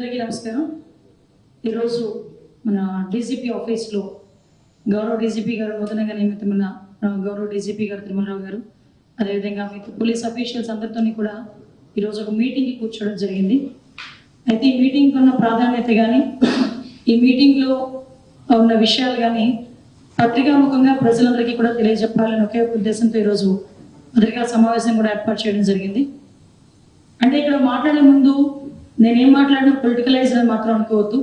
అందరికీ నమస్కారం. ఈరోజు మన డీజీపీ ఆఫీస్లో గౌరవ డీజీపీ గారు నూతనంగా నియమితమైన గౌరవ డీజీపీ గారు తిరుమలరావు గారు అదేవిధంగా మీతో పోలీస్ అఫీషియల్స్ అందరితో కూడా ఈరోజు ఒక మీటింగ్కి కూర్చోవడం జరిగింది. అయితే ఈ మీటింగ్కి ఉన్న ప్రాధాన్యత కానీ ఈ మీటింగ్లో ఉన్న విషయాలు కానీ పత్రికాముఖంగా ప్రజలందరికీ కూడా తెలియజెప్పాలని ఒకే ఉద్దేశంతో ఈరోజు పత్రికా సమావేశం కూడా ఏర్పాటు చేయడం జరిగింది. అంటే ఇక్కడ మాట్లాడే ముందు నేనేం మాట్లాడినా పొలిటికలైజ్ అని మాత్రం అనుకోవద్దు.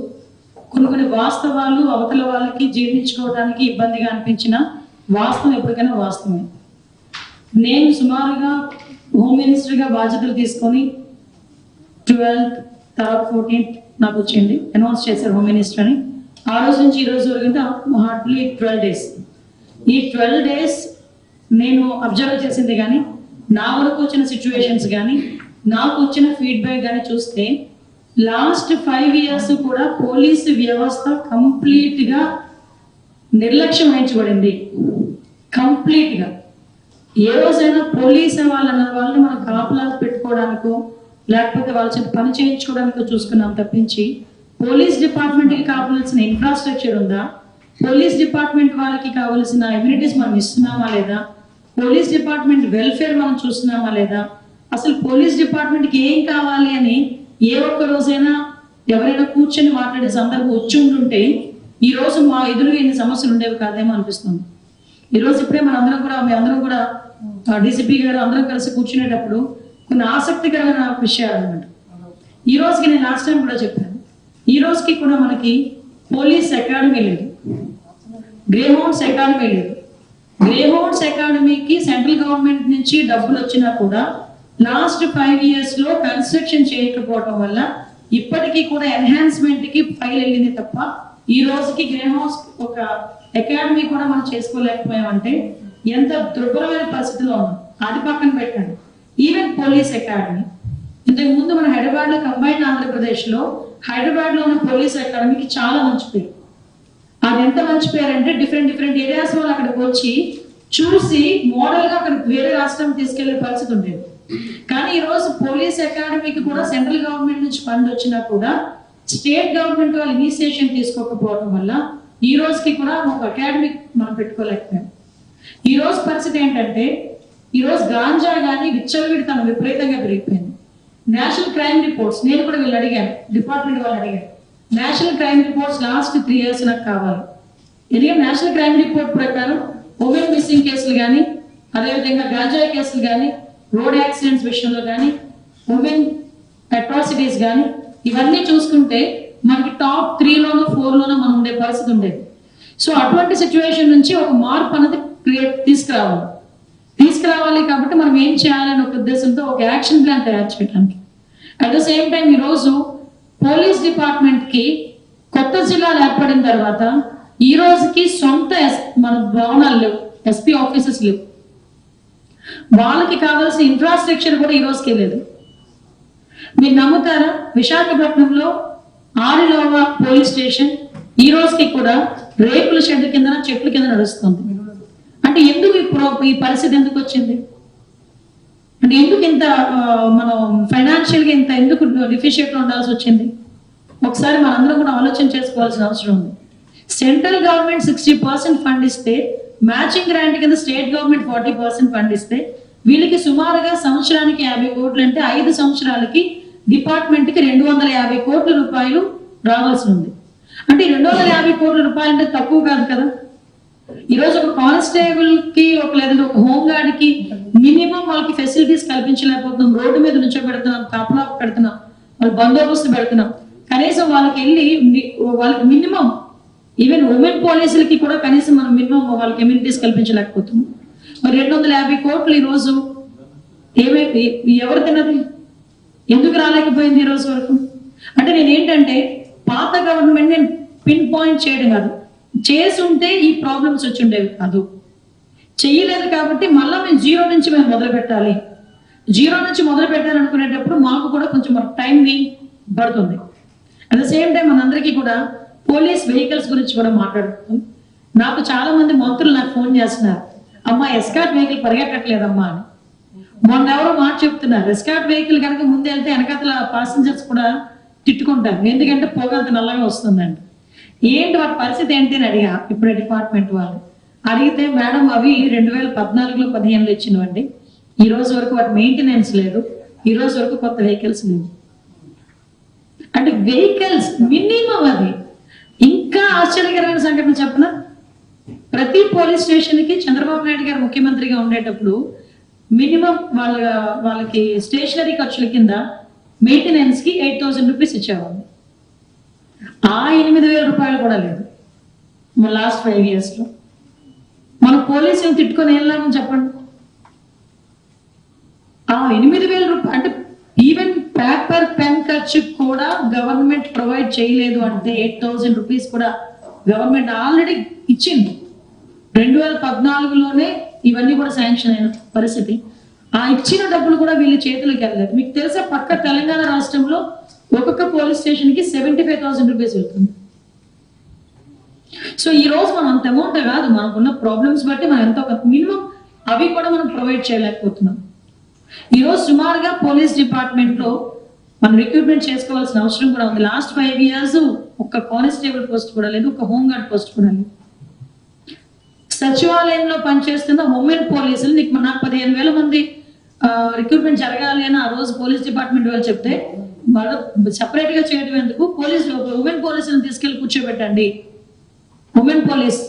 కొన్ని కొన్ని వాస్తవాలు అవతల వాళ్ళకి జీర్ణించుకోవడానికి ఇబ్బందిగా అనిపించిన వాస్తవం ఎప్పటికైనా వాస్తవమే. నేను సుమారుగా హోమ్ మినిస్టర్గా బాధ్యతలు తీసుకొని ట్వెల్త్ తర్వాత ఫోర్టీన్త్ నాకు వచ్చింది. అనౌన్స్ చేశారు హోమ్ మినిస్టర్ అని. ఆ రోజు నుంచి ఈ రోజు వరకు హార్డ్లీ ట్వెల్వ్ డేస్ ఈ ట్వెల్వ్ డేస్ నేను అబ్జర్వ్ చేసింది కానీ నా వరకు వచ్చిన సిచ్యువేషన్స్ కానీ నాకు వచ్చిన ఫీడ్బ్యాక్ కానీ చూస్తే లాస్ట్ ఫైవ్ ఇయర్స్ కూడా పోలీసు వ్యవస్థ కంప్లీట్గా నిర్లక్ష్యం వహించబడింది. కంప్లీట్గా. ఏ రోజైనా పోలీస్ వాళ్ళు అన్న వాళ్ళని మనం కాపలా పెట్టుకోవడానికో లేకపోతే వాళ్ళ చేత పని చేయించుకోవడానికో చూసుకున్నాం తప్పించి పోలీస్ డిపార్ట్మెంట్కి కావాల్సిన ఇన్ఫ్రాస్ట్రక్చర్ ఉందా? పోలీస్ డిపార్ట్మెంట్ వాళ్ళకి కావాల్సిన ఎమ్యూనిటీస్ మనం ఇస్తున్నామా లేదా? పోలీస్ డిపార్ట్మెంట్ వెల్ఫేర్ మనం చూస్తున్నామా లేదా? అసలు పోలీస్ డిపార్ట్మెంట్కి ఏం కావాలి అని ఏ ఒక్క రోజైనా ఎవరైనా కూర్చొని మాట్లాడే సందర్భం వచ్చి ఉంటుంటే ఈ రోజు మా ఎదురుగా ఎన్ని సమస్యలు ఉండేవి కాదేమో అనిపిస్తుంది. ఈ రోజు ఇప్పుడే మన అందరం కూడా మీ అందరం కూడా డీసీపీ గారు అందరం కలిసి కూర్చునేటప్పుడు కొన్ని ఆసక్తికరమైన విషయాలు అనమాట ఈ రోజుకి నేను లాస్ట్ టైం కూడా చెప్పాను. ఈ రోజుకి కూడా మనకి పోలీస్ అకాడమీ లేదు. గ్రే హౌండ్స్ అకాడమీ లేదు. గ్రే హౌండ్స్ అకాడమీకి సెంట్రల్ గవర్నమెంట్ నుంచి డబ్బులు వచ్చినా కూడా లాస్ట్ ఫైవ్ ఇయర్స్లో కన్స్ట్రక్షన్ చేయకపోవడం వల్ల ఇప్పటికీ కూడా ఎన్హాన్స్మెంట్కి ఫైల్ వెళ్ళింది తప్ప ఈ రోజుకి గ్రీన్ హౌస్ ఒక అకాడమీ కూడా మనం చేసుకోలేకపోయామంటే ఎంత దుర్భరమైన పరిస్థితిలో ఉన్నాం. అది పక్కన పెట్టండి. ఈవెన్ పోలీస్ అకాడమీ ఇంతకు ముందు మన హైదరాబాద్లో కంబైన్ ఆంధ్రప్రదేశ్లో హైదరాబాద్లో ఉన్న పోలీస్ అకాడమీకి చాలా మంచి పేరు. అది ఎంత మంచి పేరు అంటే డిఫరెంట్ డిఫరెంట్ ఏరియాస్ వాళ్ళు అక్కడికి వచ్చి చూసి మోడల్గా అక్కడ వేరే రాష్ట్రం తీసుకెళ్ళే పరిస్థితి ఉండేది. కానీ ఈ రోజు పోలీస్ అకాడమీకి కూడా సెంట్రల్ గవర్నమెంట్ నుంచి ఫండ్ వచ్చినా కూడా స్టేట్ గవర్నమెంట్ వాళ్ళు ఇనిషియేషన్ తీసుకోకపోవడం వల్ల ఈ రోజుకి కూడా ఒక అకాడమీ మనం పెట్టుకోలేకపోయాం. ఈ రోజు పరిస్థితి ఏంటంటే ఈ రోజు గాంజా కానీ విచ్చలవిడితనం విపరీతంగా పెరిగిపోయింది. నేషనల్ క్రైమ్ రిపోర్ట్స్ నేను కూడా వీళ్ళు అడిగాను డిపార్ట్మెంట్ వాళ్ళు అడిగాను. National crime reports last three years నాకు కావాలి. ఎందుకంటే నేషనల్ క్రైమ్ రిపోర్ట్ ప్రకారం ఉమెన్ మిస్సింగ్ కేసులు కానీ అదేవిధంగా గాంజాయి కేసులు కానీ రోడ్ యాక్సిడెంట్స్ విషయంలో కానీ ఉమెన్ అట్రాసిటీస్ కానీ ఇవన్నీ చూసుకుంటే మనకి టాప్ త్రీలోనో ఫోర్లోనో మనం ఉండే పరిస్థితి ఉండేది. సో అటువంటి సిచ్యువేషన్ నుంచి ఒక మార్పు అనేది క్రియేట్ తీసుకురావాలి. తీసుకురావాలి కాబట్టి మనం ఏం చేయాలనే ఒక ఉద్దేశంతో ఒక యాక్షన్ ప్లాన్ తయారు చేయడానికి. అట్ ద సేమ్ టైం ఈరోజు పోలీస్ డిపార్ట్మెంట్కి కొత్త జిల్లాలు ఏర్పడిన తర్వాత ఈ రోజుకి సొంత మన భవనాలు లేవు ఎస్పీ ఆఫీసెస్ లేవు. వాళ్ళకి కావాల్సిన ఇన్ఫ్రాస్ట్రక్చర్ కూడా ఈ రోజుకి లేదు. మీరు నమ్ముతారా? విశాఖపట్నంలో ఆరిలోవా పోలీస్ స్టేషన్ ఈ రోజుకి కూడా రేకుల షెడ్ కింద చెట్ల కింద నడుస్తుంది. అంటే ఎందుకు ఈ ఈ పరిస్థితి ఎందుకు వచ్చింది? అంటే ఎందుకు ఇంత మనం ఫైనాన్షియల్గా ఇంత ఎందుకు డిఫిషియట్ ఉండాల్సి వచ్చింది? ఒకసారి మనందరం కూడా ఆలోచన చేసుకోవాల్సిన అవసరం ఉంది. Central government sixty percent fund ఇస్తే మ్యాచింగ్ గ్రాంట్ కింద state government forty percent fund ఇస్తే వీళ్ళకి సుమారుగా సంవత్సరానికి యాభై కోట్లు అంటే ఐదు సంవత్సరాలకి డిపార్ట్మెంట్కి రెండు వందల యాభై కోట్ల రూపాయలు రావాల్సి ఉంది. అంటే రెండు వందల యాభై కోట్ల రూపాయలు అంటే తక్కువ కాదు కదా. ఈ రోజు ఒక కానిస్టేబుల్కి ఒక లేదంటే ఒక హోమ్ గార్డ్కి మినిమం వాళ్ళకి ఫెసిలిటీస్ కల్పించలేకపోతున్నాం. రోడ్డు మీద నుంచో పెడుతున్నాం కాపలా పెడుతున్నాం వాళ్ళు బందోబస్తు పెడుతున్నాం. కనీసం వాళ్ళకి వెళ్ళి వాళ్ళకి మినిమం ఈవెన్ ఉమెన్ పోలీసులకి కూడా కనీసం మనం మినిమం వాళ్ళకి ఎమ్యూనిటీస్ కల్పించలేకపోతున్నాం. మరి రెండు వందల యాభై కోట్లు ఈ రోజు ఏమైతే ఎవరు తిన్నది ఎందుకు రాలేకపోయింది ఈ రోజు వరకు? అంటే నేను ఏంటంటే పాత గవర్నమెంట్ నేను పిన్ పాయింట్ చేయడం కాదు. చేసి ఉంటే ఈ ప్రాబ్లమ్స్ వచ్చి ఉండేవి కాదు. చెయ్యలేదు కాబట్టి మళ్ళీ మేము జీరో నుంచి మేము మొదలు పెట్టాలి. జీరో నుంచి మొదలు పెట్టాలనుకునేటప్పుడు మాకు కూడా కొంచెం టైం పడుతుంది. అట్ ద సేమ్ టైం మనందరికీ కూడా పోలీస్ వెహికల్స్ గురించి కూడా మాట్లాడుతున్నాం నాకు చాలా మంది మంత్రులు నాకు ఫోన్ చేస్తున్నారు. అమ్మా ఎస్కాట్ వెహికల్ పరిగెట్టట్లేదమ్మా అని. మొన్న ఎవరో మాట చెప్తున్నారు. ఎస్కాట్ వెహికల్ కనుక ముందు వెళ్తే వెనకాతల పాసింజర్స్ కూడా తిట్టుకుంటారు. ఎందుకంటే పొగ నల్లగా వస్తుందండి ఏంటి వాటి పరిస్థితి ఏంటి అని అడిగా ఇప్పుడు డిపార్ట్మెంట్ వాళ్ళు. అడిగితే మేడం అవి రెండు వేల పద్నాలుగులో పదిహేనులో ఇచ్చినవండి. ఈ రోజు వరకు వాటి మెయింటెనెన్స్ లేదు. ఈ రోజు వరకు కొత్త వెహికల్స్ లేవు. అంటే వెహికల్స్ మినిమం అది. ఇంకా ఆశ్చర్యకరమైన సంఘటన చెప్పన? ప్రతి పోలీస్ స్టేషన్కి చంద్రబాబు నాయుడు గారు ముఖ్యమంత్రిగా ఉండేటప్పుడు మినిమం వాళ్ళ వాళ్ళకి స్టేషనరీ ఖర్చుల కింద మెయింటెనెన్స్కి ఎయిట్ థౌసండ్ రూపీస్ ఇచ్చేవాళ్ళు. ఆ ఎనిమిది వేల రూపాయలు కూడా లేదు. మన లాస్ట్ ఫైవ్ ఇయర్స్లో మన పోలీసులు తిట్టుకొని ఏం లాభం చెప్పండి? ఆ ఎనిమిది వేల రూపాయలు అంటే పేపర్ పెన్ ఖర్చు కూడా గవర్నమెంట్ ప్రొవైడ్ చేయలేదు అంటే ఎయిట్ థౌసండ్ రూపీస్ కూడా గవర్నమెంట్ ఆల్రెడీ ఇచ్చింది. రెండు వేల పద్నాలుగులోనే ఇవన్నీ కూడా శాంక్షన్ అయిన పరిస్థితి. ఆ ఇచ్చిన డబ్బులు కూడా వీళ్ళ చేతులకు వెళ్ళలేదు. మీకు తెలుసా పక్క తెలంగాణ రాష్ట్రంలో ఒక్కొక్క పోలీస్ స్టేషన్కి సెవెంటీ ఫైవ్ థౌసండ్ రూపీస్ వెళ్తుంది. సో ఈ రోజు మనం అంత అమౌంట్ కాదు మనకున్న ప్రాబ్లమ్స్ బట్టి మనం ఎంతో మినిమం అవి కూడా మనం ప్రొవైడ్ చేయలేకపోతున్నాం. ఈరోజు రోజు సుమారుగా పోలీస్ డిపార్ట్మెంట్లో మనం రిక్రూట్మెంట్ చేసుకోవాల్సిన అవసరం కూడా ఉంది. లాస్ట్ ఫైవ్ ఇయర్స్ ఒక్క కానిస్టేబుల్ పోస్ట్ కూడా లేదు ఒక హోమ్ గార్డ్ పోస్ట్ కూడా లేదు. సచివాలయంలో పనిచేస్తున్న ఉమెన్ పోలీసులు నీకు నాకు పదిహేను వేల మంది రిక్రూట్మెంట్ జరగాలి అని ఆ రోజు పోలీస్ డిపార్ట్మెంట్ వాళ్ళు చెప్తే వాళ్ళు సపరేట్గా చేయడం ఎందుకు? పోలీస్ ఉమెన్ పోలీసులను తీసుకెళ్ళి కూర్చోబెట్టండి. ఉమెన్ పోలీస్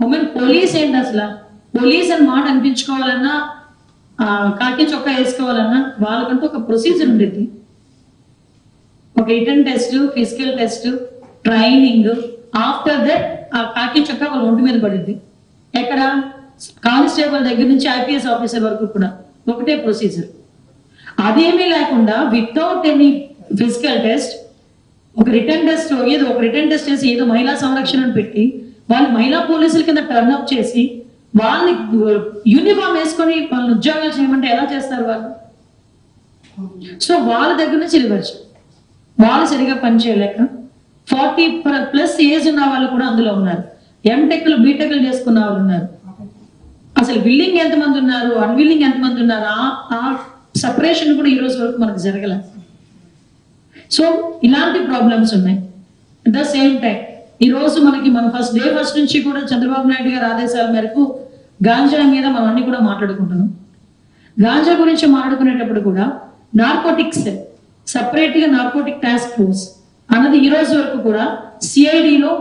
ఉమెన్ పోలీస్ ఏంటి అసలు? పోలీస్ అని మాట అనిపించుకోవాలన్నా కాకి చొక్కా వేసుకోవాలన్నా వాళ్ళకంటూ ఒక ప్రొసీజర్ ఉండేది ఒక written test physical test training. After that ఆ కాకి చొక్కా వాళ్ళ ఒంటి మీద పడింది ఎక్కడ? కానిస్టేబుల్ దగ్గర నుంచి ఐపీఎస్ ఆఫీసర్ వరకు కూడా ఒకటే ప్రొసీజర్ అదేమీ లేకుండా వితౌట్ ఎనీ ఫిజికల్ టెస్ట్ ఒక రిటర్న్ టెస్ట్ ఏదో ఒక రిటర్న్ టెస్ట్ చేసి ఏదో మహిళా సంరక్షణ పెట్టి వాళ్ళు మహిళా పోలీసుల కింద టర్న్ అప్ చేసి వాళ్ళని యూనిఫామ్ వేసుకొని వాళ్ళని ఉద్యోగాలు చేయమంటే ఎలా చేస్తారు వాళ్ళు? సో వాళ్ళ దగ్గర నుంచి ఇవ్వచ్చు వాళ్ళు సరిగా పనిచేయలేక ఫార్టీ ప్లస్ ఏజ్ ఉన్న వాళ్ళు కూడా అందులో ఉన్నారు. ఎంటెక్లు బీటెక్లు చేసుకున్న వాళ్ళు ఉన్నారు. అసలు విల్లింగ్ ఎంతమంది ఉన్నారు? అన్విల్లింగ్ ఎంతమంది ఉన్నారు? ఆ- సపరేషన్ కూడా ఈ రోజు వరకు మనకు జరగలేదు సో ఇలాంటి ప్రాబ్లమ్స్ ఉన్నాయి. అట్ ద సేమ్ టైం ఈ రోజు మనకి మన ఫస్ట్ డే ఫస్ట్ నుంచి కూడా చంద్రబాబు నాయుడు గారి ఆదేశాల మేరకు గాంజా మీద మనం అన్ని కూడా మాట్లాడుకుంటున్నాం. గాంజా గురించి మాట్లాడుకునేటప్పుడు కూడా నార్కోటిక్స్ సపరేట్గా నార్కోటిక్ టాస్క్ ఫోర్స్ అన్నది ఈ రోజు వరకు కూడా సిఐడిలో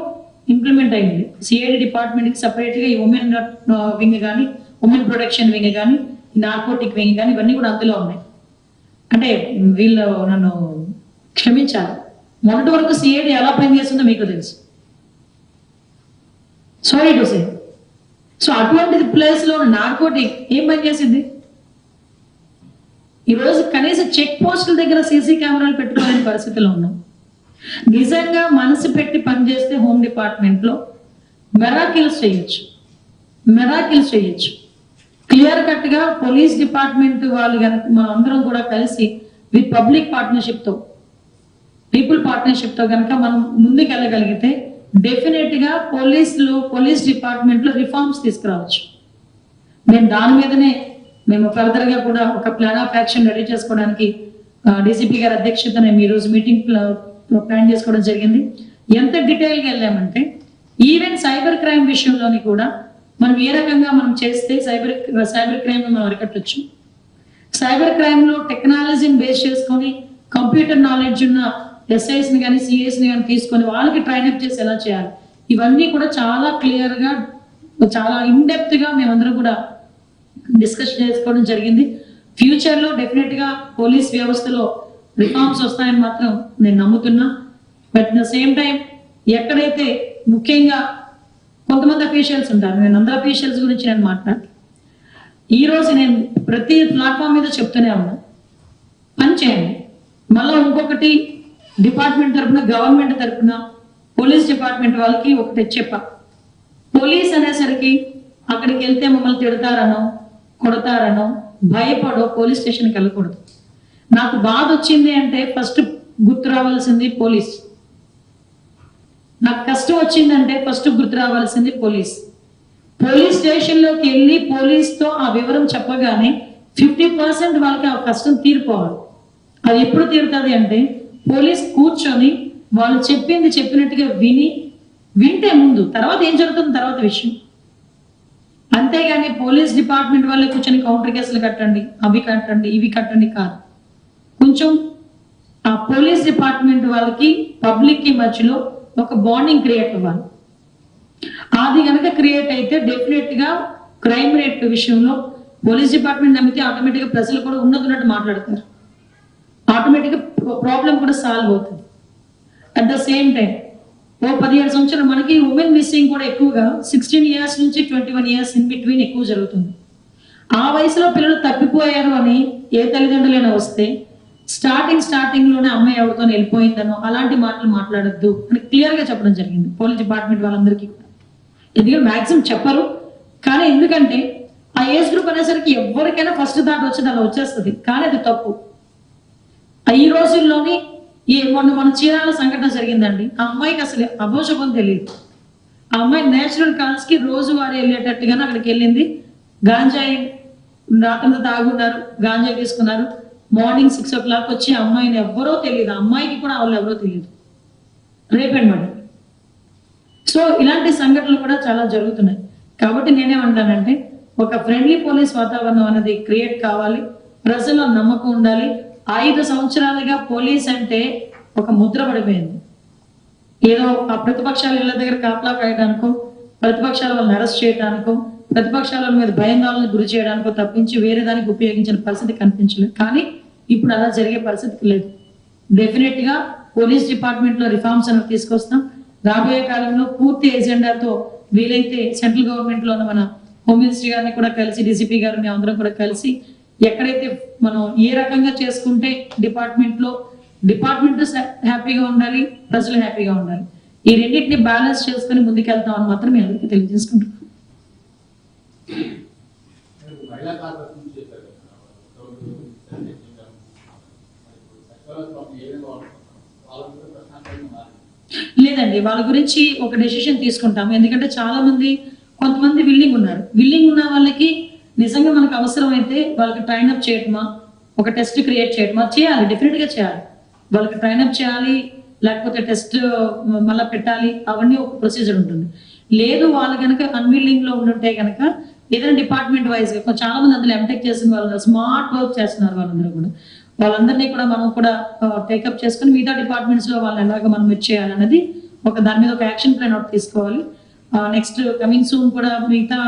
ఇంప్లిమెంట్ అయింది. సిఐడి డిపార్ట్మెంట్కి సపరేట్గా ఈ ఉమెన్ వింగ్ కానీ ఉమెన్ ప్రొటెక్షన్ వింగ్ కానీ నార్కోటిక్ వింగ్ కానీ ఇవన్నీ కూడా అందులో ఉన్నాయి. అంటే వీళ్ళు నన్ను క్షమించాలి మొన్నటి వరకు సిఐడి ఎలా పనిచేస్తుందో మీకు తెలుసు. సారీ టు సే సో అటువంటిది ప్లేస్లో నార్కోటిక్ ఏం పనిచేసింది ఈ రోజు కనీసం చెక్ పోస్టుల దగ్గర సీసీ కెమెరాలు పెట్టుకోలేని పరిస్థితిలో ఉన్నాం. నిజంగా మనసు పెట్టి పనిచేస్తే హోమ్ డిపార్ట్మెంట్లో మెరాకిల్స్ చేయొచ్చు. మెరాకిల్స్ చేయొచ్చు. క్లియర్ కట్గా పోలీస్ డిపార్ట్మెంట్ వాళ్ళు కనుక మనం అందరం కూడా కలిసి విత్ పబ్లిక్ పార్ట్నర్షిప్తో పీపుల్ పార్ట్నర్షిప్తో కనుక మనం ముందుకు వెళ్ళగలిగితే డెఫినెట్గా పోలీసులు పోలీస్ డిపార్ట్మెంట్లో రిఫార్మ్స్ తీసుకురావచ్చు. మేము దాని మీదనే మేము ఫర్దర్గా కూడా ఒక ప్లాన్ ఆఫ్ యాక్షన్ రెడీ చేసుకోవడానికి డీసీపీ గారి అధ్యక్షతన ఈ రోజు మీటింగ్ ప్లాన్ చేసుకోవడం జరిగింది. ఎంత డీటెయిల్గా వెళ్ళామంటే ఈవెన్ సైబర్ క్రైమ్ విషయంలోని కూడా మనం ఏ రకంగా మనం చేస్తే సైబర్ సైబర్ క్రైమ్ మనం అరికట్టచ్చు. సైబర్ క్రైమ్లో టెక్నాలజీని బేస్ చేసుకొని కంప్యూటర్ నాలెడ్జ్ ఉన్న ఎస్ఐస్ని కానీ సిఎస్ని కానీ తీసుకొని వాళ్ళకి ట్రైన్ అప్ చేసి ఎలా చేయాలి? ఇవన్నీ కూడా చాలా క్లియర్గా చాలా ఇన్డెప్త్గా మేమందరం కూడా డిస్కస్ చేసుకోవడం జరిగింది. ఫ్యూచర్లో డెఫినెట్గా పోలీస్ వ్యవస్థలో రిఫార్మ్స్ వస్తాయని మాత్రం నేను నమ్ముతున్నా. బట్ ద సేమ్ టైం ఎక్కడైతే ముఖ్యంగా కొంతమంది అఫీషియల్స్ ఉంటారు నేను అందరు అఫీషియల్స్ గురించి నేను మాట్లాడు ఈరోజు నేను ప్రతి ప్లాట్ఫామ్ మీద చెప్తూనే ఉన్నా. పని చేయండి. మళ్ళీ ఇంకొకటి డిపార్ట్మెంట్ తరఫున గవర్నమెంట్ తరపున పోలీస్ డిపార్ట్మెంట్ వాళ్ళకి ఒకటి చెప్ప పోలీస్ అనేసరికి అక్కడికి వెళ్తే మమ్మల్ని తిడతారనో కొడతారనో భయపడో పోలీస్ స్టేషన్కి వెళ్ళకూడదు. నాకు బాధ వచ్చింది అంటే ఫస్ట్ గుర్తు రావాల్సింది పోలీస్. నాకు కష్టం వచ్చిందంటే ఫస్ట్ గుర్తు రావాల్సింది పోలీస్. పోలీస్ స్టేషన్లోకి వెళ్ళి పోలీస్తో ఆ వివరం చెప్పగానే ఫిఫ్టీ పర్సెంట్ వాళ్ళకి ఆ కష్టం తీరిపోవాలి. అది ఎప్పుడు తీరుతుంది అంటే పోలీస్ కూర్చొని వాళ్ళు చెప్పింది చెప్పినట్టుగా విని వింటే ముందు తర్వాత ఏం జరుగుతుంది తర్వాత విషయం. అంతేగాని పోలీస్ డిపార్ట్మెంట్ వాళ్ళే కూర్చొని కౌంటర్ కేసులు కట్టండి అవి కట్టండి ఇవి కట్టండి కాదు. కొంచెం ఆ పోలీస్ డిపార్ట్మెంట్ వాళ్ళకి పబ్లిక్కి మధ్యలో ఒక బాండింగ్ క్రియేట్ అవ్వాలి. అది కనుక క్రియేట్ అయితే డెఫినెట్గా క్రైమ్ రేట్ విషయంలో పోలీస్ డిపార్ట్మెంట్ నమ్మితే ఆటోమేటిక్గా ప్రజలు కూడా ఉన్నతున్నట్టు మాట్లాడతారు. ఆటోమేటిక్గా ప్రాబ్లం కూడా సాల్వ్ అవుతుంది. అట్ ద సేమ్ టైం ఓ పదిహేడు సంవత్సరాలు మనకి ఉమెన్ మిస్సింగ్ కూడా ఎక్కువగా సిక్స్టీన్ ఇయర్స్ నుంచి twenty one years in between ఎక్కువ జరుగుతుంది. ఆ వయసులో పిల్లలు తప్పిపోయారు అని ఏ తల్లిదండ్రులైనా వస్తే స్టార్టింగ్ స్టార్టింగ్లోనే అమ్మాయి ఎవరితో వెళ్ళిపోయిందనో అలాంటి మాటలు మాట్లాడొద్దు అని క్లియర్గా చెప్పడం జరిగింది పోలీస్ డిపార్ట్మెంట్ వాళ్ళందరికీ కూడా. ఎందుకంటే మాక్సిమం చెప్పరు కానీ ఎందుకంటే ఆ ఏజ్ గ్రూప్ అనేసరికి ఎవరికైనా ఫస్ట్ థాట్ వచ్చి అలా వచ్చేస్తుంది. కానీ అది తప్పు. ఈ రోజుల్లోని ఈ మొన్న మన చీరాల సంఘటన జరిగిందండి. ఆ అమ్మాయికి అసలు అభోషపం తెలియదు ఆ అమ్మాయి నేచురల్ కాల్స్కి వెళ్ళేటట్టుగానే అక్కడికి వెళ్ళింది. గాంజాయి రాత్రంతా తాగున్నారు గాంజాయి తీసుకున్నారు. మార్నింగ్ సిక్స్ ఓ క్లాక్ వచ్చి అమ్మాయిని ఎవ్వరో తెలియదు ఆ అమ్మాయికి కూడా వాళ్ళు ఎవరో తెలియదు రేపండి మేడం సో ఇలాంటి సంఘటనలు కూడా చాలా జరుగుతున్నాయి. కాబట్టి నేనేమంటానంటే ఒక ఫ్రెండ్లీ పోలీస్ వాతావరణం అనేది క్రియేట్ కావాలి. ప్రజల్లో నమ్మకం ఉండాలి. ఐదు సంవత్సరాలుగా పోలీస్ అంటే ఒక ముద్ర పడిపోయింది. ఏదో ఆ ప్రతిపక్షాల ఇళ్ళ దగ్గర కాపలా కాయడానికో ప్రతిపక్షాల వాళ్ళని అరెస్ట్ చేయడానికో ప్రతిపక్షాల మీద భయాందోళనకు గురి చేయడానికో తప్పించి వేరే దానికి ఉపయోగించిన పరిస్థితి కనిపించలేదు. కానీ ఇప్పుడు అలా జరిగే పరిస్థితి లేదు. డెఫినెట్గా పోలీస్ డిపార్ట్మెంట్లో రిఫార్మ్స్ అనేవి తీసుకొస్తాం. రాబోయే కాలంలో పూర్తి ఎజెండాతో వీలైతే సెంట్రల్ గవర్నమెంట్లో ఉన్న మన హోమ్ మినిస్టర్ గారిని కూడా కలిసి డీసీపీ గారు మేము అందరం కూడా కలిసి ఎక్కడైతే మనం ఏ రకంగా చేసుకుంటే డిపార్ట్మెంట్లో డిపార్ట్మెంట్ హ్యాపీగా ఉండాలి ప్రజలు హ్యాపీగా ఉండాలి. ఈ రెండింటిని బ్యాలెన్స్ చేసుకుని ముందుకెళ్తాం అని మాత్రం మేము అందరికీ తెలియజేసుకుంటున్నాం. లేదండి వాళ్ళ గురించి ఒక డెసిషన్ తీసుకుంటాము. ఎందుకంటే చాలా మంది కొంతమంది విల్లింగ్ ఉన్నారు. విల్లింగ్ ఉన్న వాళ్ళకి నిజంగా మనకు అవసరమైతే వాళ్ళకి ట్రైన్ అప్ చేయటమా? ఒక టెస్ట్ క్రియేట్ చేయటమా? చేయాలి డెఫినెట్గా చేయాలి. వాళ్ళకి ట్రైన్ అప్ చేయాలి లేకపోతే టెస్ట్ మళ్ళీ పెట్టాలి అవన్నీ ఒక ప్రొసీజర్ ఉంటుంది. లేదు వాళ్ళు కనుక అన్విల్లింగ్లో ఉంటే కనుక ఏదైనా డిపార్ట్మెంట్ వైజ్ చాలా మంది అందులో ఎంటెక్ చేసిన వాళ్ళు స్మార్ట్ వర్క్ చేస్తున్నారు వాళ్ళందరూ కూడా. వాళ్ళందరినీ కూడా మనం కూడా టేకప్ చేసుకుని మిగతా డిపార్ట్మెంట్స్లో వాళ్ళని ఎలాగ మనం చేయాలి అనేది ఒక దాని మీద ఒక యాక్షన్ ప్లాన్ ఒకటి తీసుకోవాలి. నెక్స్ట్ కమింగ్ సూన్ కూడా మిగతా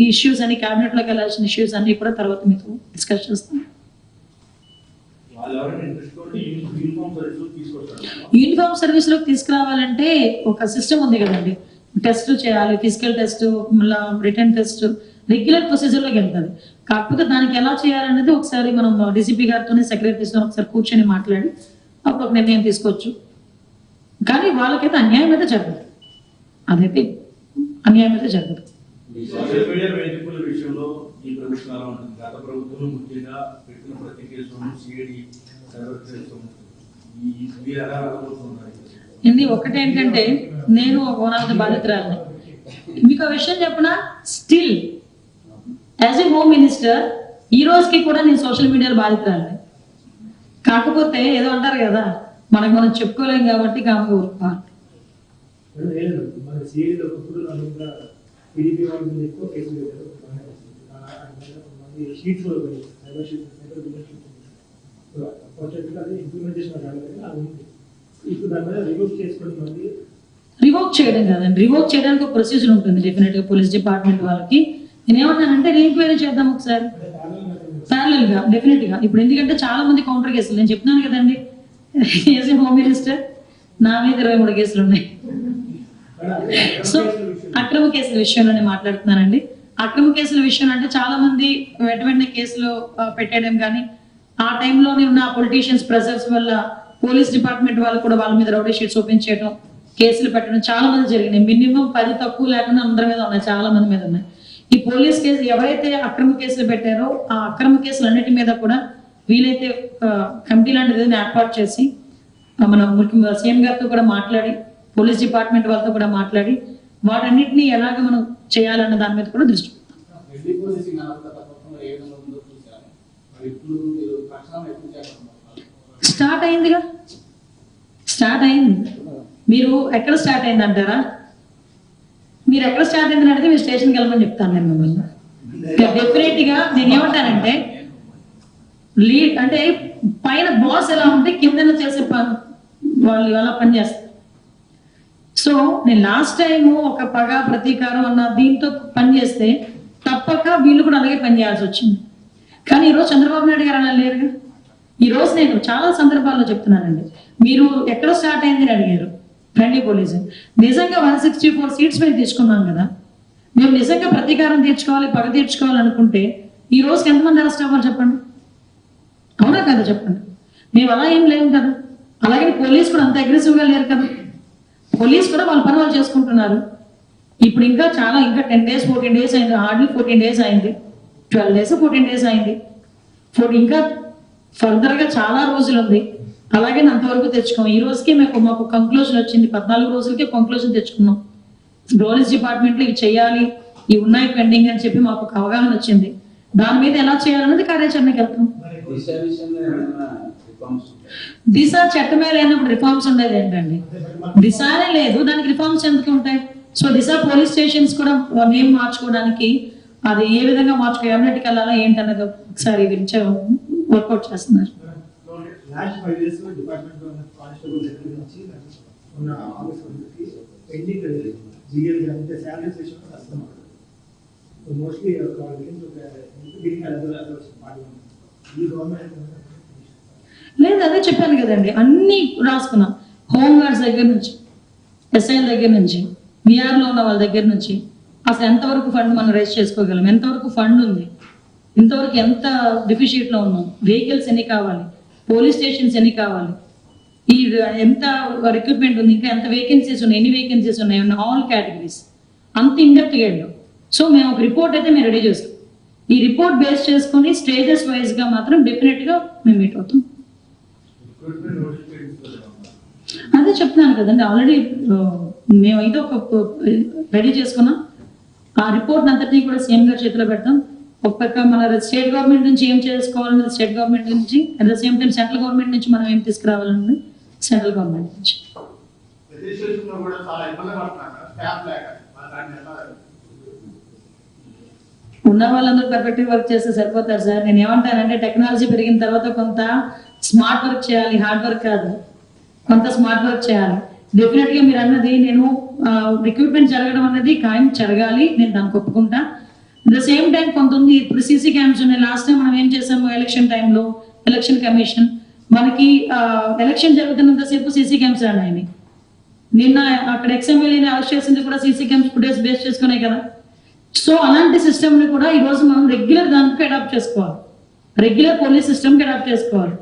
ఈ ఇష్యూస్ అన్ని క్యాబినెట్లోకి వెళ్ళాల్సిన ఇష్యూస్ అన్ని కూడా తర్వాత మీతో డిస్కస్ చేస్తాం. యూనిఫామ్ సర్వీస్లోకి తీసుకురావాలంటే ఒక సిస్టమ్ ఉంది కదండి. టెస్ట్ చేయాలి ఫిజికల్ టెస్ట్ మళ్ళీ రిటర్న్ టెస్ట్ రెగ్యులర్ ప్రొసీజర్లోకి వెళ్తుంది. కాకపోతే దానికి ఎలా చేయాలనేది ఒకసారి మనం డీసీపీ గారితో సెక్రటరీతో ఒకసారి కూర్చొని మాట్లాడి అప్పుడు ఒక నిర్ణయం తీసుకోవచ్చు. కానీ వాళ్ళకైతే అన్యాయం అయితే జరగదు. అదైతే అన్యాయం అయితే జరగదు. సోషల్ మీడియా వేదికల విషయంలో ఈ ప్రభుత్వం ఎలా ఉంటుంది గత ప్రభుత్వం ముఖ్యంగా పెట్టిన ప్రతి కేసులను సిఐడి సర్వర్ చేస్తుంది ఈ మీరు ఎలా వెళ్ళబోతున్నారు ఇది ఒకటేంటంటే నేను ఒక వన్ ఆఫ్ ద బాధితురాలని. మీకు ఆ విషయం చెప్పిన? Still as a home minister ఈ రోజుకి కూడా నేను సోషల్ మీడియాలో బాధితురాలని. కాకపోతే ఏదో అంటారు కదా మనకు మనం చెప్పుకోలేం కాబట్టి కాముగా ఊరుకోవాలి సీరియల్ ఒకప్పుడు అనుకుంటా టీడీపీ వాళ్ళ మీద ఎక్కువ కేసులు పెట్టారు. ఆ, అంటే కొంతమంది షీట్స్ కూడా పోయాయి. Cyber sheets cyber business sheets ఉన్నాయి. అన్ఫార్చునేట్గా అది ఇంప్లిమెంటేషన్ కాలేదు అది ఉంది. ఇప్పుడు దాని మీద రివ్యూస్ చేసుకొని మళ్ళీ రివోక్ చేయడం కాదండి. రివోక్ చేయడానికి ఒక ప్రొసీజర్ ఉంటుంది డెఫినెట్గా పోలీస్ డిపార్ట్మెంట్ వాళ్ళకి. నేను ఏమన్నానంటే ఎంక్వైరీ చేద్దాం ఒకసారి. అంటే ప్యానల్ మెథడ్ ప్యారల్గా డెఫినెట్గా. ఇప్పుడు ఎందుకంటే చాలా మంది కౌంటర్ కేసులు నేను చెప్తున్నాను కదండి. హోమ్ మినిస్టర్ నా మీద ఇరవై మూడు కేసులు ఉన్నాయి. సో అక్రమ కేసుల విషయంలోనే మాట్లాడుతున్నానండి. అక్రమ కేసుల విషయం అంటే చాలా మంది వెంట వెంటనే కేసులు పెట్టేయడం కానీ ఆ టైంలోనే ఉన్న పొలిటీషియన్స్ ప్రెజర్స్ వల్ల పోలీస్ డిపార్ట్మెంట్ వాళ్ళు కూడా వాళ్ళ మీద రౌడీ షీట్స్ ఓపెన్ చేయడం కేసులు పెట్టడం చాలా మంది జరిగినాయి. మినిమం పది తక్కువ లేకుండా అందరి మీద ఉన్నాయి చాలా మంది మీద ఉన్నాయి. ఈ పోలీస్ కేసు ఎవరైతే అక్రమ కేసులు పెట్టారో ఆ అక్రమ కేసులు అన్నిటి మీద కూడా వీలైతే కమిటీ లాంటిది ఏదైనా ఏర్పాటు చేసి మన ముఖ్య సీఎం గారితో కూడా మాట్లాడి పోలీస్ డిపార్ట్మెంట్ వాళ్ళతో కూడా మాట్లాడి వాటన్నిటిని ఎలాగ మనం చేయాలన్న దాని మీద కూడా దృష్టి స్టార్ట్ అయిందిగా? స్టార్ట్ అయింది. మీరు ఎక్కడ స్టార్ట్ అయింది అంటారా మీరు ఎక్కడ స్టార్ట్ అయిందని అడిగితే మీరు స్టేషన్కి వెళ్ళమని చెప్తాను నేను మిమ్మల్ని. డెఫినెట్గా నేను ఏమంటానంటే లీడ్ అంటే పైన బాస్ ఎలా ఉంటే కింద చేసే వాళ్ళు ఎలా పని చేస్తారు. సో నేను లాస్ట్ టైం ఒక పగ ప్రతీకారం అన్న దీంతో పని చేస్తే తప్పక వీళ్ళు కూడా అలాగే పని చేయాల్సి వచ్చింది. కానీ ఈరోజు చంద్రబాబు నాయుడు గారు అలా లేరుగా? ఈ రోజు నేను చాలా సందర్భాల్లో చెప్తున్నానండి. మీరు ఎక్కడ స్టార్ట్ అయింది అని అడిగారు ఫ్రెండ్లీ పోలీసు నిజంగా వన్ సిక్స్టీ ఫోర్ సీట్స్ మేము తీసుకున్నాం కదా. మేము నిజంగా ప్రతీకారం తీర్చుకోవాలి పగ తీర్చుకోవాలి అనుకుంటే ఈ రోజుకి ఎంతమంది అరెస్ట్ అవ్వాలి చెప్పండి? అవునా కదా చెప్పండి? మేము అలా ఏం లేము కదా. అలాగే పోలీస్ కూడా అంత అగ్రెసివ్గా లేరు కదా. పోలీస్ కూడా వాళ్ళ పని వాళ్ళు చేసుకుంటున్నారు. ఇప్పుడు ఇంకా చాలా ఇంకా టెన్ డేస్ ఫోర్టీన్ డేస్ అయింది. హార్డ్లీ ఫోర్టీన్ డేస్ అయింది. ట్వెల్వ్ డేస్ ఫోర్టీన్ డేస్ అయింది. ఫోర్ ఇంకా ఫర్దర్గా చాలా రోజులు ఉంది. అలాగే అంతవరకు తెచ్చుకోం ఈ రోజుకి మేము మాకు కంక్లూజన్ వచ్చింది. పద్నాలుగు రోజులకే కంక్లూజన్ తెచ్చుకున్నాం. పోలీస్ డిపార్ట్మెంట్లో ఇవి చేయాలి. ఇవి ఉన్నాయి పెండింగ్ అని చెప్పి మాకు ఒక అవగాహన వచ్చింది. దాని మీద ఎలా చేయాలన్నది కార్యాచరణకి వెళ్తాం దిశ విషయంలో ఏమైనా రిఫార్మ్స్ ఉంటాయి దిశ చట్టమే లేనప్పుడు రిఫార్మ్స్ ఉండేది ఏంటండి? దిశనే లేదు దానికి రిఫార్మ్స్ ఎందుకు ఉంటాయి? సో దిశ పోలీస్ స్టేషన్స్ కూడా నేమ్ మార్చుకోవడానికి అది ఏ విధంగా మార్చుకో ఎవరికి వెళ్ళాలా ఏంటన్నది ఒకసారి గురించి వర్కౌట్ చేస్తున్నారు. మోస్ట్లీ లేదు అదే చెప్పాను కదండి. అన్ని రాసుకున్నాం. హోమ్ గార్డ్స్ దగ్గర నుంచి ఎస్ఐల దగ్గర నుంచి విఆర్లో ఉన్న వాళ్ళ దగ్గర నుంచి అసలు ఎంతవరకు ఫండ్ మనం రైజ్ చేసుకోగలం? ఎంతవరకు ఫండ్ ఉంది? ఇంతవరకు ఎంత deficit లో ఉన్నాం? వెహికల్స్ ఎన్ని కావాలి? పోలీస్ స్టేషన్స్ ఎన్ని కావాలి? ఈ ఎంత రిక్రూట్మెంట్ ఉంది? ఇంకా ఎంత వేకెన్సీస్ ఉన్నాయి? ఎన్ని వేకెన్సీస్ ఉన్నాయి? All categories. అంత ఇండెప్త్గా వెళ్ళాం. సో మేము ఒక రిపోర్ట్ అయితే మేము రెడీ చేస్తాం ఈ రిపోర్ట్ బేస్ చేసుకొని స్టేజెస్ వైజ్గా మాత్రం డెఫినెట్గా మేము మీట్ అవుతాం. అదే చెప్తున్నాను కదండి ఆల్రెడీ మేమైతే ఒక రెడీ చేసుకున్నాం. ఆ రిపోర్ట్ అంతటినీ కూడా సీఎం గారి చేతిలో పెడతాం. ఒక పక్క మన స్టేట్ గవర్నమెంట్ నుంచి ఏం చేసుకోవాలన్నది స్టేట్ గవర్నమెంట్ నుంచి at the same time central government నుంచి మనం ఏం తీసుకురావాలన్నది సెంట్రల్ గవర్నమెంట్ నుంచి. ఉన్న వాళ్ళందరూ పర్ఫెక్ట్ వర్క్ చేస్తే సరిపోతారు సార్. నేను ఏమంటానంటే టెక్నాలజీ పెరిగిన తర్వాత కొంత స్మార్ట్ వర్క్ చేయాలి హార్డ్ వర్క్ కాదు. కొంత స్మార్ట్ వర్క్ చేయాలి. డెఫినెట్గా మీరు అన్నది నేను రిక్రూట్మెంట్ జరగడం అనేది ఖాయం జరగాలి. నేను దానికి ఒప్పుకుంటా. ద సేమ్ టైం కొంత ఉంది ఇప్పుడు సీసీ క్యామ్స్ ఉన్నాయి. లాస్ట్ టైం మనం ఏం చేసాము ఎలక్షన్ టైంలో ఎలక్షన్ కమిషన్ మనకి ఎలక్షన్ జరుగుతున్నంతసేపు సీసీ క్యామ్స్ రానాయని నిన్న అక్కడ ఎక్స్ఎంఎల్ఏని అరెస్ట్ చేసింది కూడా సీసీ క్యామ్స్ ఫుటేజ్ బేస్ చేసుకునే కదా. సో అలాంటి సిస్టమ్ని కూడా ఈ రోజు మనం రెగ్యులర్ దానికి అడాప్ట్ చేసుకోవాలి. రెగ్యులర్ పోలీస్ సిస్టమ్కి అడాప్ట్ చేసుకోవాలి.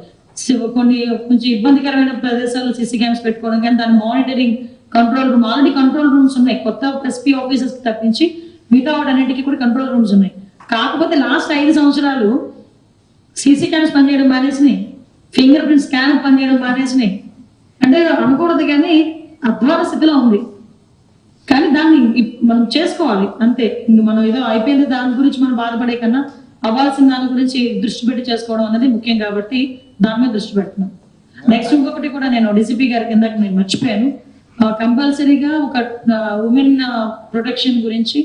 కొన్ని కొంచెం ఇబ్బందికరమైన ప్రదేశాల్లో సీసీ క్యామ్స్ పెట్టుకోవడం కానీ దాని monitoring control room already control rooms ఉన్నాయి. కొత్త ఎస్పీ ఆఫీసర్స్ తప్పించి మిగతా వాటన్నిటికీ కూడా కంట్రోల్ రూమ్స్ ఉన్నాయి. కాకపోతే లాస్ట్ ఐదు సంవత్సరాలు సీసీ క్యామ్స్ పనిచేయడం మానేసినాయి. ఫింగర్ ప్రింట్ స్కాన్ పనిచేయడం మానేసినాయి. అంటే అనకూడదు కానీ అధ్వాన స్థితిలో ఉంది. కానీ దాన్ని మనం చేసుకోవాలి. అంతే. మనం ఏదో అయిపోయింది దాని గురించి మనం బాధపడే కన్నా అవ్వాల్సిన దాని గురించి దృష్టి పెట్టి చేసుకోవడం అనేది ముఖ్యం కాబట్టి దాని మీద దృష్టి పెడుతున్నాం. నెక్స్ట్ ఇంకొకటి కూడా నేను డీసీపీ గారి కింద నేను మర్చిపోయాను. కంపల్సరీగా ఒక ఉమెన్ ప్రొటెక్షన్ గురించి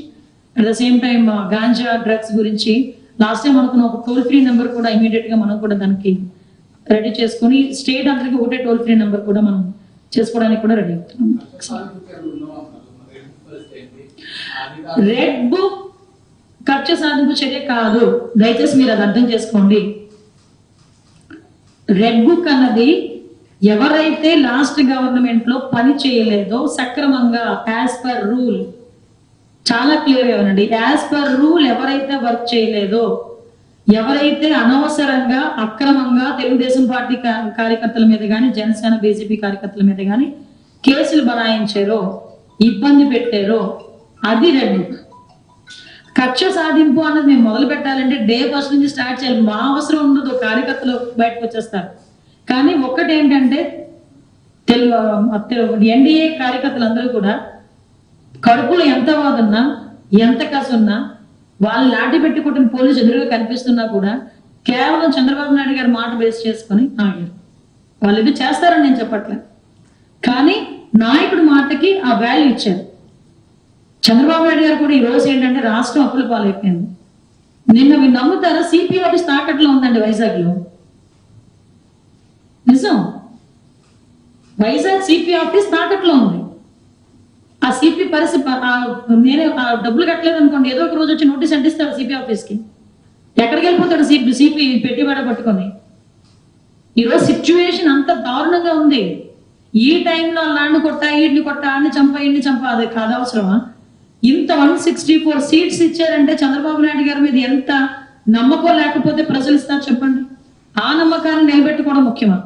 at the same time ganja drugs గురించి లాస్ట్ టైం అనుకున్న ఒక టోల్ ఫ్రీ నెంబర్ కూడా ఇమీడియట్గా మనం కూడా దానికి రెడీ చేసుకొని స్టేట్ అందరికి ఒకటే టోల్ ఫ్రీ నెంబర్ కూడా మనం చేసుకోవడానికి కూడా రెడీ అవుతున్నాం. రెడ్ బుక్ కక్ష సాధింపు చర్య కాదు. దయచేసి మీరు అది అర్థం చేసుకోండి. రెడ్ బుక్ అన్నది ఎవరైతే లాస్ట్ గవర్నమెంట్లో పని చేయలేదో సక్రమంగా యాజ్ పర్ రూల్ చాలా క్లియర్ ఇవ్వనండి యాజ్ పర్ రూల్ ఎవరైతే వర్క్ చేయలేదో ఎవరైతే అనవసరంగా అక్రమంగా తెలుగుదేశం పార్టీ కార్యకర్తల మీద కానీ జనసేన బీజేపీ కార్యకర్తల మీద కానీ కేసులు బనాయించారో ఇబ్బంది పెట్టారో అది రెడ్ బుక్ కక్ష సాధింపు అన్నది మేము మొదలు పెట్టాలంటే డే ఫస్ట్ నుంచి స్టార్ట్ చేయాలి. మా అవసరం ఉండదు. కార్యకర్తలు బయటకు వచ్చేస్తారు. కానీ ఒక్కటి ఏంటంటే తెలుగు ఎన్డీఏ కార్యకర్తలందరూ కూడా కడుపులో ఎంత వాదున్నా ఎంత కసున్నా వాళ్ళు లాటి పెట్టి కొట్టిన పోలీసు ఎదురుగా కనిపిస్తున్నా కూడా కేవలం చంద్రబాబు నాయుడు గారి మాట బేస్ చేసుకొని ఆగారు. వాళ్ళు ఇది చేస్తారని నేను చెప్పట్లే కానీ నాయకుడి మాటకి ఆ వాల్యూ ఇచ్చారు. చంద్రబాబు నాయుడు గారు కూడా ఈ రోజు ఏంటంటే రాష్ట్రం అప్పుల పాలైపోయింది. నిన్న మీరు నమ్ముతారా? సిపి ఆఫీస్ తాకట్లో ఉందండి వైజాగ్లో. నిజం? వైజాగ్ సిపి ఆఫీస్ తాకట్లో ఉంది. ఆ సిపి పరిస్థితి నేనే ఆ డబ్బులు కట్టలేదు అనుకోండి ఏదో ఒక రోజు వచ్చి నోటీస్ అంటిస్తాడు సిపి ఆఫీస్కి ఎక్కడికి వెళ్ళిపోతాడు సిపి సిపి పెట్టుబడి పట్టుకొని? ఈరోజు సిచ్యువేషన్ అంత దారుణంగా ఉంది. ఈ టైంలో ల్యాండ్ కొట్టా వీటిని కొట్టా అని చంపా ఇన్ని చంపా అది కాదు అవసరమా? ఇంత వన్ సిక్స్టీ ఫోర్ సీట్స్ ఇచ్చారంటే చంద్రబాబు నాయుడు గారి మీద ఎంత నమ్మకం లేకపోతే ప్రజలు ఇస్తారు చెప్పండి? ఆ నమ్మకాన్ని నిలబెట్టుకోవడం ముఖ్యమా?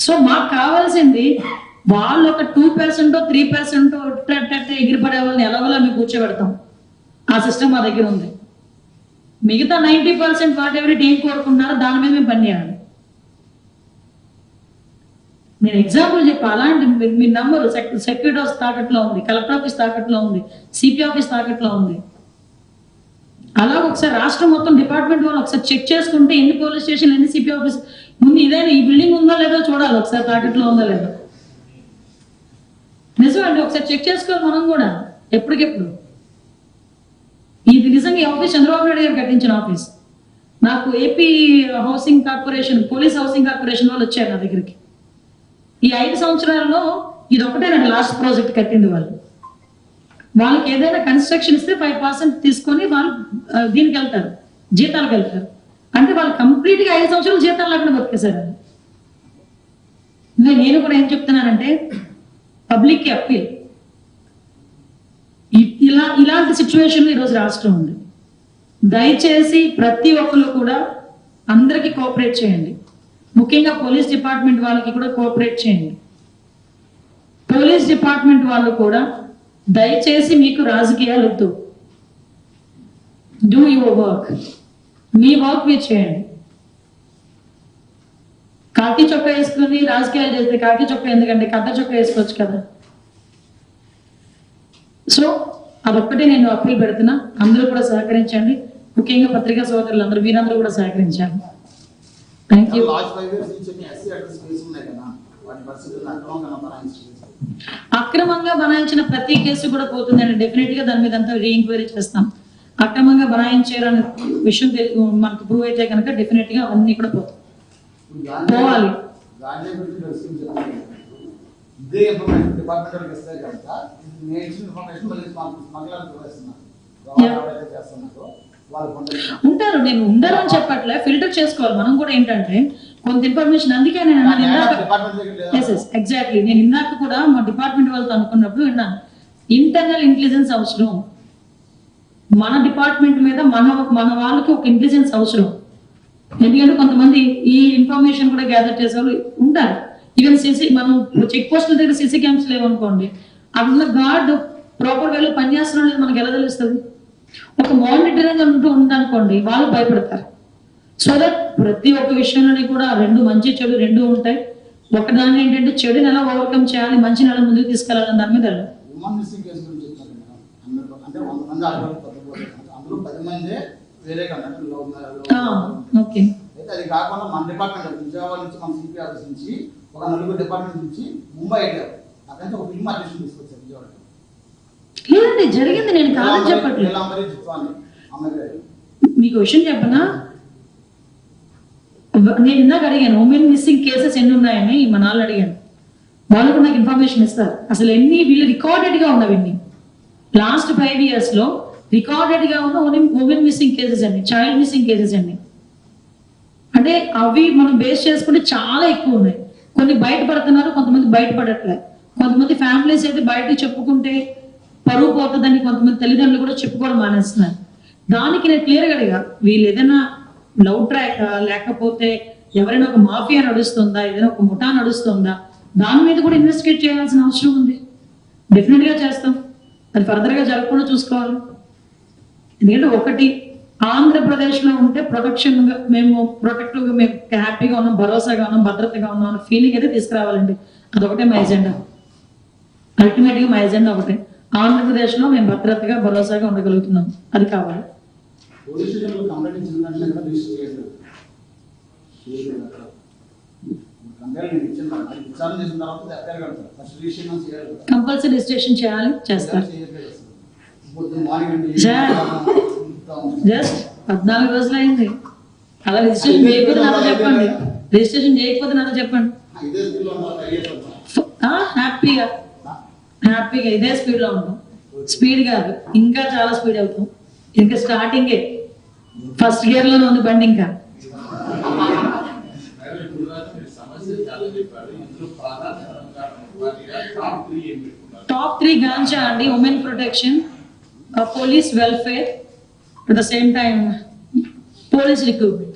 సో మాకు కావాల్సింది వాళ్ళు ఒక టూ పర్సెంట్ త్రీ పర్సెంట్ ఎగిరిపడే వాళ్ళని ఎలాగోలా మేము కూర్చోబెడతాం. ఆ సిస్టమ్ మా దగ్గర ఉంది. మిగతా నైంటీ పర్సెంట్ వాట్ ఎవరి ఏం కోరుకుంటున్నారో దాని మీద మేము పనిచేయాలి నేను ఎగ్జాంపుల్ చెప్పా అలాంటి మీ- మీ సెక్యూరిటీ ఆఫీస్ తాకట్లో ఉంది కలెక్టర్ ఆఫీస్ తాకట్లో ఉంది సిపి ఆఫీస్ తాకట్లో ఉంది. అలా ఒకసారి రాష్ట్రం మొత్తం డిపార్ట్మెంట్ వాళ్ళు ఒకసారి చెక్ చేసుకుంటే ఎన్ని పోలీస్ స్టేషన్ ఎన్ని సిపి ఆఫీస్ ముందు ఇదైనా ఈ బిల్డింగ్ ఉందో లేదో చూడాలి ఒకసారి తాకట్లో ఉందో లేదో. నిజమండి ఒకసారి చెక్ చేసుకోవాలి మనం కూడా ఎప్పటికెప్పుడు. ఇది నిజంగా ఈ ఆఫీస్ చంద్రబాబు నాయుడు గారు కట్టించిన ఆఫీస్ నాకు AP housing corporation police housing corporation వాళ్ళు వచ్చారు నా దగ్గరికి. ఈ ఐదు సంవత్సరాల్లో ఇది ఒకటే నాకు లాస్ట్ ప్రాజెక్ట్ కట్టింది వాళ్ళు. వాళ్ళకి ఏదైనా కన్స్ట్రక్షన్ ఇస్తే ఫైవ్ పర్సెంట్ తీసుకొని వాళ్ళు దీనికి వెళ్తారు జీతాలకు వెళ్తారు. అంటే వాళ్ళు కంప్లీట్గా ఐదు సంవత్సరాలు జీతాలు లేకుండా బతికేశారు ఇంకా నేను కూడా ఏం చెప్తున్నానంటే పబ్లిక్కి అప్పీల్ ఇలా ఇలాంటి సిచ్యువేషన్ ఈరోజు రాష్ట్రం ఉంది. దయచేసి ప్రతి ఒక్కరు కూడా అందరికీ కోఆపరేట్ చేయండి. ముఖ్యంగా పోలీస్ డిపార్ట్మెంట్ వాళ్ళకి కూడా కోఆపరేట్ చేయండి. పోలీస్ డిపార్ట్మెంట్ వాళ్ళు కూడా దయచేసి మీకు రాజకీయాలు వద్దు డూ యువర్ వర్క్ మీ వర్క్ మీరు చేయండి. కాకి చొక్క వేసుకుని రాజకీయాలు చేస్తే కాకి చొక్క ఎందుకంటే కథ చొక్కా వేసుకోవచ్చు కదా. సో అదొక్కటే నేను అప్పీల్ పెడుతున్నా. అందరూ కూడా సహకరించండి. ముఖ్యంగా పత్రికా సోదరులు అందరూ మీరందరూ కూడా సహకరించాలి థ్యాంక్ యూ అక్రమంగా బనాయించి అక్రమంగా బనాయించిన ప్రతి కేసు కూడా పోతుందండి. డెఫినెట్గా దాని మీద అంతా రీఎంక్వైరీ చేస్తాం. అక్రమంగా బనాయించారనే విషయం మనకు ప్రూవ్ అయితే కనుక డెఫినెట్గా అవన్నీ కూడా పోతాయి. పోవాలి. ఇదే ఇన్ఫర్మేషన్ డిపార్ట్మెంట్ వాళ్ళకి ఇస్తే కనుక ఇది నేను ఇచ్చిన ఇన్ఫర్మేషన్ మళ్ళీ స్మగ్లర్ వేస్తున్నారు Yeah. ఎవరైతే చేస్తున్నారో. వాళ్ళు పొందుతున్నారు ఉంటారు నేను ఉండరు అని చెప్పట్లే. ఫిల్టర్ చేసుకోవాలి. మనం కూడా ఏంటంటే కొంత ఇన్ఫర్మేషన్ అందుకే నేను ఎగ్జాక్ట్లీ నేను ఇందాక కూడా మా డిపార్ట్మెంట్ వాళ్ళతో అనుకున్నప్పుడు విన్నాను. ఇంటర్నల్ ఇంటెలిజెన్స్ అవసరం. మన డిపార్ట్మెంట్ మీద మన మన వాళ్ళకి ఒక ఇంటెలిజెన్స్ అవసరం. ఎందుకంటే కొంతమంది ఈ ఇన్ఫర్మేషన్ కూడా గ్యాదర్ చేసే ఉంటారు. ఈవెన్ సిసి మనం చెక్ పోస్టుల దగ్గర సిసి క్యాంప్స్ లేవనుకోండి అక్కడ గార్డ్ ప్రాపర్ వేలో పనిచేస్తున్నాం లేదు మనకి ఎలా తెలుస్తుంది? ఒక మానిటరింగ్ అంటూ ఉందనుకోండి వాళ్ళు భయపడతారు. సో దట్ ప్రతి ఒక్క విషయంలోని కూడా రెండు మంచి చెడు రెండు ఉంటాయి. ఒకదాని ఏంటంటే చెడుని ఎలా ఓవర్కమ్ చేయాలి మంచిని ఎలా ముందుకు తీసుకెళ్ళాలని దాని మీద ఓకే. అయితే అది కాకుండా మన డిపార్ట్మెంట్ విజయవాడ నుంచి మన సిపి ఆఫీస్ నుంచి ఒక నలుగురు డిపార్ట్మెంట్ నుంచి ముంబై వెళ్ళారు. అక్కడైతే ఒక ఫిల్మ్ ఆర్టిస్ట్ తీసుకొచ్చారు. లేదండి జరిగింది నేను కాదని చెప్పట్లేదు. మీకు విషయం చెప్పనా? నేను ఇందాక అడిగాను ఉమెన్ మిస్సింగ్ కేసెస్ ఎన్ని ఉన్నాయని? మా నాన్న అడిగాను. వాళ్ళు కూడా నాకు ఇన్ఫర్మేషన్ ఇస్తారు. అసలు ఎన్ని వీళ్ళు రికార్డెడ్గా ఉన్నవి లాస్ట్ ఫైవ్ ఇయర్స్లో రికార్డెడ్గా ఉన్న ఉమెన్ మిస్సింగ్ కేసెస్ అండి చైల్డ్ మిస్సింగ్ కేసెస్ అండి అంటే అవి మనం బేస్ చేసుకుంటే చాలా ఎక్కువ ఉన్నాయి. కొన్ని బయటపడుతున్నారు కొంతమంది బయటపడట్లేదు కొంతమంది ఫ్యామిలీస్ అయితే బయట చెప్పుకుంటే పరువు పోతుందని కొంతమంది తల్లిదండ్రులు కూడా చెప్పుకోవడం మానేస్తున్నారు. దానికి నేను క్లియర్గా అడిగా వీళ్ళు ఏదైనా లవ్ ట్రాక్ లేకపోతే ఎవరైనా ఒక మాఫియా నడుస్తుందా ఏదైనా ఒక ముఠా నడుస్తుందా దాని మీద కూడా ఇన్వెస్టిగేట్ చేయాల్సిన అవసరం ఉంది. డెఫినెట్గా చేస్తాం. అది ఫర్దర్గా జరగకుండా చూసుకోవాలి. ఎందుకంటే ఒకటి ఆంధ్రప్రదేశ్లో ఉంటే ప్రొటెక్షన్గా మేము ప్రొటెక్టివ్గా మేము హ్యాపీగా ఉన్నాం భరోసాగా ఉన్నాం భద్రతగా ఉన్నాం ఫీలింగ్ అయితే తీసుకురావాలండి. అదొకటే మా ఎజెండా అల్టిమేట్గా మా ఎజెండా ఒకటే. ఆంధ్రప్రదేశ్లో మేము భద్రతగా భరోసాగా ఉండగలుగుతున్నాం. అది కావాలి. కంపల్సరీ రిజిస్ట్రేషన్ చేయాలి చేస్తారు. జస్ట్ పద్నాలుగు రోజులు అయింది. అలా రిజిస్ట్రేషన్ చేయకపోతే నాతో చెప్పండి. రిజిస్ట్రేషన్ చేయకపోతే నాతో చెప్పండి. హ్యాపీగా. హ్యాపీగా ఇదే స్పీడ్లో ఉంటాం స్పీడ్ కాదు ఇంకా చాలా స్పీడ్ అవుతాం. ఇంకా స్టార్టింగే ఫస్ట్ గేర్లోనే ఉంది బండి ఇంకా. మేడం, ఇప్పుడు దాకా మీరు సమస్యలు చాలా చెప్పారు ఇందులో ప్రాధాన్యతంగా వాటిగా టాప్ త్రీ ఏం పెట్టుకున్నారు టాప్ త్రీ గాంచా అండి women protection police welfare at the same time police recruitment.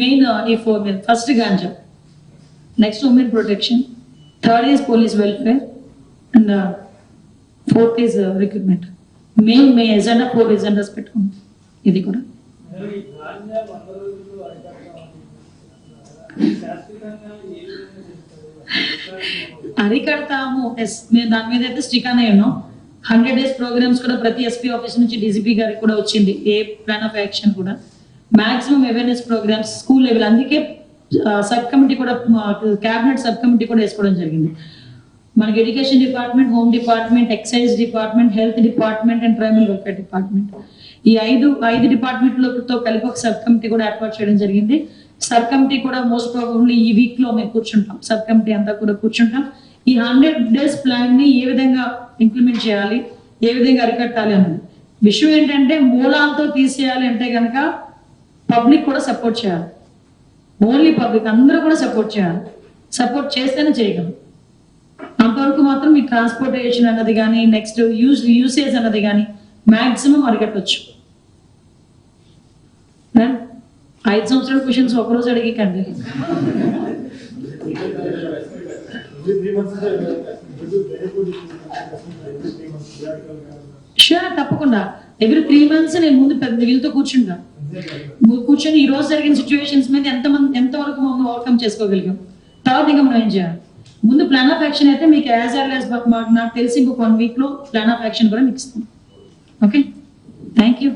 Main ఈ four first ganja next women protection. Third is police welfare and fourth is recruitment main may agenda four agendas పెట్టుకున్నాం. ఇది కూడా. అరికడతాము yes మేము దాని మీద అయితే stick అనే ఉన్నాం. హండ్రెడ్ డేస్ ప్రోగ్రామ్స్ కూడా ప్రతి ఎస్పీ ఆఫీస్ నుంచి డీసీపీ గారికి కూడా వచ్చింది. ఏ ప్లాన్ ఆఫ్ యాక్షన్ కూడా. Maximum awareness programs school level అందుకే సబ్ కమిటీ కూడా క్యాబినెట్ సబ్ కమిటీ కూడా వేసుకోవడం జరిగింది. మనకి education department home department excise department health department and tribal welfare department. ఈ ఐదు ఐదు డిపార్ట్మెంట్లతో కలిపి ఒక సబ్ కమిటీ కూడా ఏర్పాటు చేయడం జరిగింది. సబ్ కమిటీ కూడా మోస్ట్ ప్రాబబ్లీ ఈ వీక్లో మేము కూర్చుంటాం. సబ్ కమిటీ అంతా కూడా కూర్చుంటాం. ఈ హండ్రెడ్ డేస్ ప్లాన్ని ఏ విధంగా ఇంప్లిమెంట్ చేయాలి ఏ విధంగా అరికట్టాలి అన్నది. విషయం ఏంటంటే మూలాలతో తీసేయాలి అంటే కనుక పబ్లిక్ కూడా సపోర్ట్ చేయాలి. ఓన్లీ పబ్లిక్ అందరూ కూడా సపోర్ట్ చేయాలి. సపోర్ట్ చేస్తేనే చేయగలం. అంతవరకు మాత్రం ఈ ట్రాన్స్పోర్టేషన్ అన్నది కానీ నెక్స్ట్ యూజ్ యూసేజ్ అన్నది కానీ మాక్సిమం అరికట్టవచ్చు ఐదు సంవత్సరాల క్వశ్చన్స్ ఒకరోజు అడిగికండి. షూర్ తప్పకుండా. ఎవ్రీ త్రీ మంత్స్ నేను ముందు పెద్ద వీళ్ళతో కూర్చుంటాను కూర్చొని ఈ రోజు జరిగిన సిచ్యువేషన్స్ మీద ఎంత మంది ఎంతవరకు మనం ఓవర్కమ్ చేసుకోగలిగాం? తర్వాత ఇంకా మనం ఏం చేయాలి? ముందు ప్లాన్ ఆఫ్ యాక్షన్ అయితే మీకు యాజ్ ఆర్ యాజ్ నాకు తెలిసి ఇంకొక వన్ వీక్లో ప్లాన్ ఆఫ్ యాక్షన్ కూడా మీకు ఇస్తాం. Okay thank you